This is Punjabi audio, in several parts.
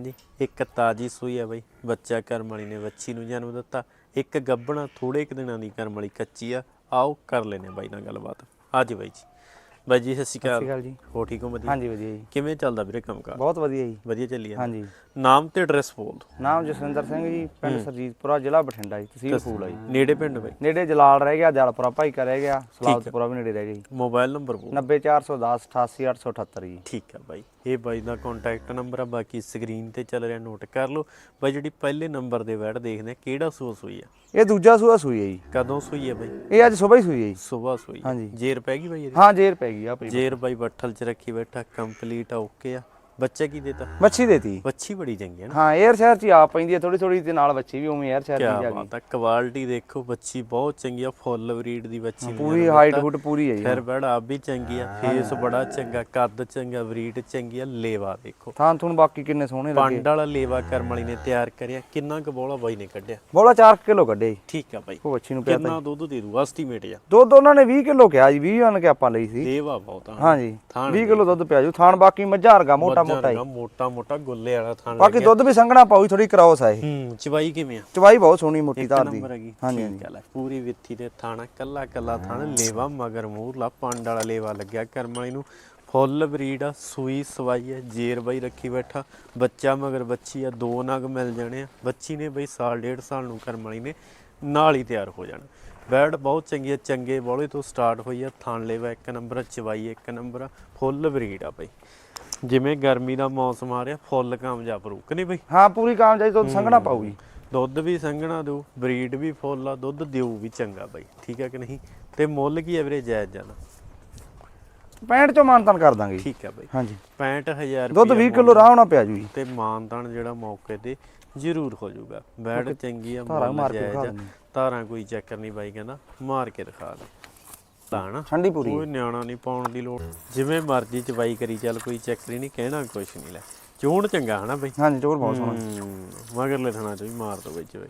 ਜੀ ਇੱਕ ਤਾਜੀ ਸੂਈ ਹੈ ਬਾਈ ਬੱਚਾ ਕਰਮ ਵਾਲੀ ਨੇ ਵੱਛੀ ਨੂੰ ਜਨਮ ਦਿੱਤਾ। ਇੱਕ ਗੱਬਣਾ ਥੋੜੇ ਕੁ ਦਿਨਾਂ ਦੀ ਕਰਮ ਵਾਲੀ ਕੱਚੀ ਆ। ਆਓ ਕਰ ਲੈਨੇ ਬਾਈ ਨਾਲ ਗੱਲਬਾਤ। ਅੱਜ ਬਾਈ ਜੀ। ਬਾਈ ਜੀ ਸਤਿ ਸ਼੍ਰੀ ਸਤਿ ਸ਼੍ਰੀ ਅਕਾਲ ਜੀ। ਹੋ ਠੀਕ ਹੋ ਵਧੀਆ? ਹਾਂਜੀ ਵਧੀਆ ਜੀ। ਕਿਵੇਂ ਚੱਲਦਾ ਵੀਰੇ ਕੰਮਕਾਰ? ਬਹੁਤ ਵਧੀਆ ਜੀ। ਵਧੀਆ ਚੱਲੀ ਜਾਂਦਾ। ਹਾਂਜੀ। ਨਾਮ ਤੇ ਐਡਰੈਸ ਬੋਲ ਦਿਓ। ਨਾਮ ਜਸਵਿੰਦਰ ਸਿੰਘ ਜੀ ਪਿੰਡ ਸਰਜੀਤਪੁਰਾ ਜ਼ਿਲ੍ਹਾ ਬਠਿੰਡਾ ਜੀ। ਤਹਿਸੀਲ ਫੂਲ ਆ ਜੀ। ਨੇੜੇ ਪਿੰਡ ਬਾਈ? ਨੇੜੇ ਜਲਾਲ ਰਹਿ ਗਿਆ ਜਲਪੁਰਾ ਭਾਈ ਕਾ ਰਹਿ ਗਿਆ ਸਲਾਵਤਪੁਰਾ ਵੀ ਨੇੜੇ ਰਹਿ ਗਿਆ ਜੀ। ਮੋਬਾਈਲ ਨੰਬਰ ਬੋਲ 90410 88878 ਜੀ। ਠੀਕ ਆ ਬਾਈ। ਇਹ ਬਾਈ ਦਾ ਕੰਟੈਕਟ ਨੰਬਰ ਆ ਬਾਕੀ ਸਕਰੀਨ ਤੇ ਚੱਲ ਰਿਹਾ ਨੋਟ ਕਰ ਲਓ। ਬਾਈ ਜਿਹੜੀ ਪਹਿਲੇ ਨੰਬਰ ਦੇ ਵੈੜ ਦੇਖਦੇ ਆ ਕਿਹੜਾ ਸੂਸ ਹੋਈ ਆ? ਇਹ ਦੂਜਾ ਸੂਆ ਸੂਈ ਹੈ ਜੀ। ਕਦੋਂ ਸੂਈ ਆ ਬਾਈ? ਇਹ ਅੱਜ ਸਵੇਰ ਹੀ ਸੂਈ ਹੈ ਜੀ। ਸਵੇਰ ਸੂਈ। ਹਾਂਜੀ। ਜੇਰ ਪੈ ਗਈ ਬਾਈ ਇਹਦੀ? ਹਾਂ ਜੇਰ ਪੈ ਗਈ ਆ ਆਪਣੀ ਜੇਰ ਬਾਈ ਬੱਠਲ ਚ ਰੱਖੀ ਬੈਠਾ ਕੰਪਲੀਟ ਆ ਓਕੇ ਆ। ਬੱਚਾ ਕੀ ਦੇਤਾ? ਮੱਛੀ ਦੇਤੀ। ਵੱਛੀ ਬੜੀ ਚੰਗੀ ਹੈ ਨਾ। ਹਾਂ 에ਅਰ ਸ਼ਹਿਰ ਚ ਹੀ ਆ ਪੈਂਦੀ ਹੈ ਥੋੜੀ ਥੋੜੀ ਤੇ ਨਾਲ ਬੱਚੀ ਵੀ ਉਵੇਂ 에ਅਰ ਸ਼ਹਿਰ ਕੀ ਦੀ ਜਾ ਗਈ ਬਾਤ ਆ ਕੁਆਲਿਟੀ ਦੇਖੋ ਬੱਚੀ ਬਹੁਤ ਚੰਗੀ ਆ ਫੁੱਲ ਬਰੀਡ ਦੀ ਬੱਚੀ ਪੂਰੀ ਹਾਈਟ। ਹੁੱਟ ਪੂਰੀ ਹੈ ਜੀ ਫਿਰ ਬੜਾ ਆ ਵੀ ਚੰਗੀ ਆ ਫੇਸ ਬੜਾ ਚੰਗਾ ਕੱਦ ਚੰਗਾ ਬਰੀਡ ਚੰਗੀ ਆ ਲੇਵਾ ਦੇਖੋ। ਥਾਂ ਥੂਣ ਬਾਕੀ ਕਿੰਨੇ ਸੋਹਣੇ ਲੱਗੇ। ਪੰਡ ਵਾਲਾ ਲੇਵਾ ਕਰਮ ਵਾਲੀ ਨੇ ਤਿਆਰ ਕਰਿਆ ਕਿੰਨਾ ਕੁ ਬੋਲਾ ਬਾਈ ਨੇ ਕੱਢਿਆ? ਬੋਲਾ 4 ਕਿਲੋ ਕੱਢੇ ਜੀ। ਠੀਕ ਆ ਬਾਈ। ਉਹ ਬੱਚੀ ਨੂੰ ਪਿਆ ਕਿੰਨਾ ਦੁੱਧ ਦੇ ਦੂ ਐਸਟੀਮੇਟ ਆ ਦੁੱਧ ਉਹਨਾਂ ਨੇ 20 ਕਿਲੋ ਕਿਹਾ ਜੀ 20 ਆਣ ਕੇ ਆਪਾਂ ਲਈ ਸੀ। ਲੇਵਾ ਬਹੁਤ ਆ। ਹਾਂਜੀ ਥਾਣ 20 ਕਿਲੋ ਦੁੱਧ ਪਿਆ ਜੂ ਥਾਣ ਬਾਕੀ ਮੱਝਾਂ ਵਰਗਾ ਮੋਟਾ ਮੋਟਾ ਹੀ। ਮੋਟਾ ਮੋਟਾ ਗੁੱਲੇ ਵਾਲਾ ਥਾਣ ਬਾਕੀ ਦੁੱਧ ਵੀ ਸੰਘਣਾ ਪਾਉ ਥੋੜੀ ਕਰਾਉਸ ਆ ਇਹ। ਹੂੰ ਚਵਾਈ ਕਿਵੇਂ ਆ? ਚਵਾਈ ਬਹੁਤ ਸੋਹਣੀ ਮੋਟੀ ਧਾਰ ਦੀ। ਹਾਂਜੀ, ਠੀਕ ਆ ਲੈ ਪੂਰੀ ਵਿੱਥੀ ਦੇ ਥਾਣਾ ਕੱਲਾ ਕੱਲਾ ਥਾਣਾ ਲੇਵਾ ਮਗਰ ਮੂਰਲਾ ਪੰਡ ਵਾਲਾ ਲੇਵਾ ਲੱਗਿਆ। ਕਰਮ ਵਾਲੀ ਨੂੰ ਫੁੱਲ ਬਰੀਡ ਆ ਸੂਈ ਸਵਾਈ ਹੈ ਜੇਰ ਬਾਈ ਰੱਖੀ ਬੈਠਾ। ਬੱਚਾ ਮਗਰ ਬੱਚੀ ਆ ਦੋ ਨਗ ਮਿਲ ਜਾਣੇ ਆ। ਬੱਚੀ ਨੇ ਬਈ ਸਾਲ ਡੇਢ ਸਾਲ ਨੂੰ ਕਰਮ ਵਾਲੀ ਨੇ ਨਾਲ ਹੀ ਤਿਆਰ ਹੋ ਜਾਣਾ। ਬੈਡ ਬਹੁਤ ਚੰਗੀ ਆ ਚੰਗੇ ਬੋਲੇ ਤੋਂ ਸਟਾਰਟ ਹੋਈ ਆ ਥਾਣ ਲੇਵਾ ਇੱਕ ਨੰਬਰ ਆ, ਚਵਾਈ ਇੱਕ ਨੰਬਰ ਆ, ਫੁੱਲ ਬਰੀਡ ਆ ਬਈ। ਜਿਵੇਂ ਗਰਮੀ ਦਾ ਮੌਸਮ ਆ ਰਿਹਾ ਫੁੱਲ ਕਾਮਯਾਬ ਰੂਕ ਨਹੀਂ ਬਈ? ਹਾਂ ਪੂਰੀ ਕਾਮਯਾਬੀ ਦੁੱਧ ਸੰਘਣਾ ਪਾਉ ਜੀ ਦੁੱਧ ਵੀ ਸੰਘਣਾ ਦਿਓ ਬਰੀਡ ਵੀ ਫੁੱਲ ਆ ਦੁੱਧ ਦਿਓ ਵੀ ਚੰਗਾ ਬਾਈ। ਠੀਕ ਹੈ ਕਿ ਨਹੀਂ? ਤੇ ਮੁੱਲ ਕੀ ਐਵਰੇਜ ਜਾਇਜ਼ ਜਾਣਾ? 65 ਚੋਂ ਮਾਨਤਨ ਕਰ ਦਾਂਗੇ ਠੀਕ ਹੈ ਬਾਈ। ਹਾਂਜੀ। 65000 ਦੁੱਧ 20 ਕਿਲੋ ਰਾਹ ਹੋਣਾ ਪਿਆ ਜੂ ਤੇ ਮਾਨਤਾਨ ਜਿਹੜਾ ਮੌਕੇ ਤੇ ਜ਼ਰੂਰ ਹੋ ਜਾਊਗਾ। ਬੈਡ ਚੰਗੀ ਆ ਮਾਰ ਕੇ ਜਾਇਜ਼। ਧਾਰਾਂ ਕੋਈ ਚੱਕਰ ਨਹੀਂ ਬਾਈ ਕਹਿੰਦਾ ਮਾਰ ਕੇ ਦਿਖਾ ਦੇ। ਤਾਂ ਠੰਡੀ ਪੂਰੀ ਕੋਈ ਨਿਆਣਾ ਨਹੀਂ ਪਾਉਣ ਦੀ ਲੋੜ। ਜਿਵੇਂ ਮਰਜ਼ੀ ਚਵਾਈ ਕਰੀ ਚੱਲ ਕੋਈ ਚੱਕਰ ਨਹੀਂ ਕਹਿਣਾ ਕੁਛ ਨਹੀਂ ਲੈ। ਚੋਣ ਚੰਗਾ ਹਨਾ ਬਾਈ? ਹਾਂਜੀ ਚੋਰ ਬਹੁਤ ਸੋਹਣਾ। ਹੂੰ, ਮਗਰਲੇ ਥਣਾ ਚ ਵੀ ਮਾਰ ਦੋ ਵਿੱਚ ਵੇ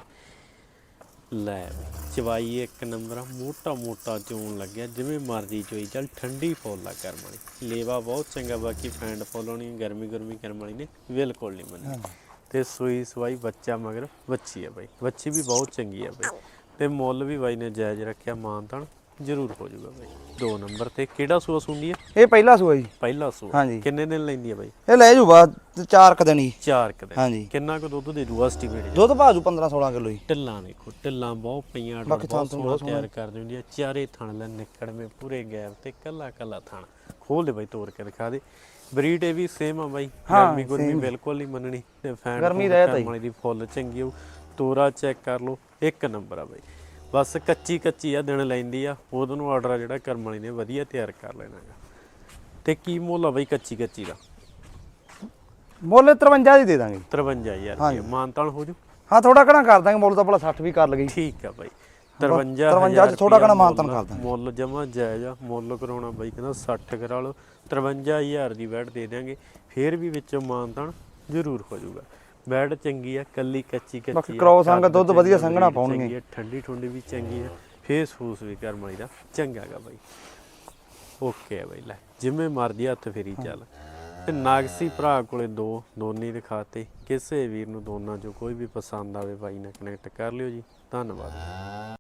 ਲੈ ਬਈ, ਚਵਾਈ ਇੱਕ ਨੰਬਰ ਮੋਟਾ ਮੋਟਾ ਚੋਣ ਲੱਗਿਆ। ਜਿਵੇਂ ਮਰਜ਼ੀ ਚੋਈ ਚੱਲ ਠੰਡੀ ਫੁੱਲ ਆ ਕਰਮ ਵਾਲੀ। ਲੇਵਾ ਬਹੁਤ ਚੰਗਾ ਬਾਕੀ ਫੈਂਡ ਫੁੱਲ ਹੋਣੀ ਗਰਮੀ ਗਰਮੀ ਕਰਮ ਵਾਲੀ ਨੇ ਬਿਲਕੁਲ ਨਹੀਂ ਮੰਨੀ ਤੇ ਸੂਈ ਸਵਾਈ ਬੱਚਾ ਮਗਰ ਬੱਚੀ ਆ ਬਾਈ। ਬੱਚੀ ਵੀ ਬਹੁਤ ਚੰਗੀ ਆ ਬਾਈ। ਤੇ ਮੁੱਲ ਵੀ ਬਾਈ ਨੇ ਜਾਇਜ਼ ਰੱਖਿਆ ਮਾਨਤਾਨ। ਜ਼ਰੂਰ ਹੋ ਜਾਊਗਾ ਬਾਈ। ਦੋ ਨੰਬਰ ਤੇ ਕਿਹੜਾ ਸੂਆ ਸੁੰਦੀ ਆ ਇਹ ਪਹਿਲਾ ਸੂਆ ਜੀ। ਪਹਿਲਾ ਸੂਆ। ਹਾਂਜੀ। ਕਿੰਨੇ ਦਿਨ ਲੈਂਦੀ ਆ ਬਾਈ? ਇਹ ਲੈ ਜੂ ਬਾਅਦ ਚਾਰ ਕ ਦਿਨ ਹੀ। ਚਾਰ ਕਦੇ ਹਾਂਜੀ। ਕਿੰਨਾ ਕੁ ਦੁੱਧ ਦੇ ਦੂ ਐਸਟੀਮੇਟ ਦੁੱਧ ਭਾਜੂ 15 16 ਕਿਲੋ ਜੀ। ਢਿੱਲਾਂ ਦੇਖੋ ਢਿੱਲਾਂ ਬਹੁਤ ਪਈਆਂ ਬਾਕੀ ਬਹੁਤ ਸੋਹਣਾ ਬਹੁਤ ਤਿਆਰ ਕਰ ਦਿੰਦੀ ਆ ਚਾਰੇ ਥਣ ਲੈ ਨਿਕੜਵੇਂ ਪੂਰੇ ਗੈਪ ਤੇ ਕੱਲਾ ਕੱਲਾ ਥਣ। ਖੋਲ ਦੇ ਬਾਈ ਤੋੜ ਕੇ ਦਿਖਾ ਦੇ। ਬਰੀਡ ਇਹ ਵੀ ਸੇਮ ਆ ਬਾਈ। ਹਾਂ, ਗਰਮੀ ਗੁਰਮੀ ਬਿਲਕੁਲ ਨਹੀਂ ਮੰਨਣੀ ਤੇ ਫੈਨ ਗਰਮੀ ਰਹਿਤ ਆਈ। ਵਾਲੀ ਦੀ ਫੁੱਲ ਚੰਗੀ ਹੋ ਤੋਰਾ ਚੈੱਕ ਕਰ ਲਓ ਇੱਕ ਨੰਬਰ ਆ ਬਾਈ। ਬਸ ਕੱਚੀ ਕੱਚੀ ਆ ਦਿਨ ਲੈਂਦੀ ਆ। ਉਹਦੋਂ ਨੂੰ ਆਰਡਰ ਆ ਜਿਹੜਾ ਕਰਮ ਵਾਲੀ ਨੇ ਵਧੀਆ ਤਿਆਰ ਕਰ ਲੈਣਾ ਗਾ ਤੇ ਕੀ ਮੁੱਲ ਆ ਬਾਈ ਕੱਚੀ ਕੱਚੀ ਦਾ? ਮੁੱਲ 53 ਦੀ ਦੇ ਦਾਂਗੇ। 53000 ਰੁਪਏ ਮਾਨਤਾਨ ਹੋ ਜੂ? ਹਾਂ ਥੋੜਾ ਘਣਾ ਕਰ ਦਾਂਗੇ ਮੁੱਲ ਤਾਂ ਭਲਾ 60 ਵੀ ਕਰ ਲਗੀ ਠੀਕ ਆ ਬਾਈ। 53 53 ਚ ਥੋੜ੍ਹਾ ਘਣਾ ਮਾਨਤਾਨ ਕਰ ਦਾਂਗੇ। ਮੁੱਲ ਜਮਾ ਜਾਇਜ਼ ਆ। ਮੁੱਲ ਕਰਾਉਣਾ ਬਾਈ ਕਹਿੰਦਾ 60 ਕਰਾ ਲਓ। 53000 ਦੀ ਬੈਡ ਦੇ ਦਿਆਂਗੇ। ਫੇਰ ਵੀ ਵਿੱਚੋਂ ਮਾਨਤਾਨ ਜ਼ਰੂਰ ਹੋ ਜਾਊਗਾ ਬੈਡ ਚੰਗੀ ਆ ਕੱਲੀ ਕੱਚੀ ਕੱਚੀ ਬਾਕੀ ਅੰਗ ਕੱਦ ਦੁੱਧ ਵਧੀਆ ਸੰਘਣਾ ਪਾਉਣਗੇ। ਠੰਡੀ ਠੁੰਡੀ ਵੀ ਚੰਗੀ ਆ। ਫੇਸ ਫੂਸ ਵੀ ਕਰਮ ਵਾਲੀ ਦਾ। ਚੰਗਾ ਗਾ ਬਾਈ। ਓਕੇ ਆ ਬਾਈ ਲੈ ਜਿਵੇਂ ਮਰਦੀ ਹੱਥ ਫੇਰੀ ਚੱਲ। ਤੇ ਨਾਗਸੀ ਭਰਾ ਕੋਲੇ ਦੋ ਦੋਨੇ ਦਿਖਾਤੇ। ਕਿਸੇ ਵੀਰ ਨੂੰ ਦੋਨਾਂ ਚੋਂ ਕੋਈ ਵੀ ਪਸੰਦ ਆਵੇ ਬਾਈ ਨਾਲ ਕਨੈਕਟ ਕਰ ਲਿਓ ਜੀ। ਧੰਨਵਾਦ।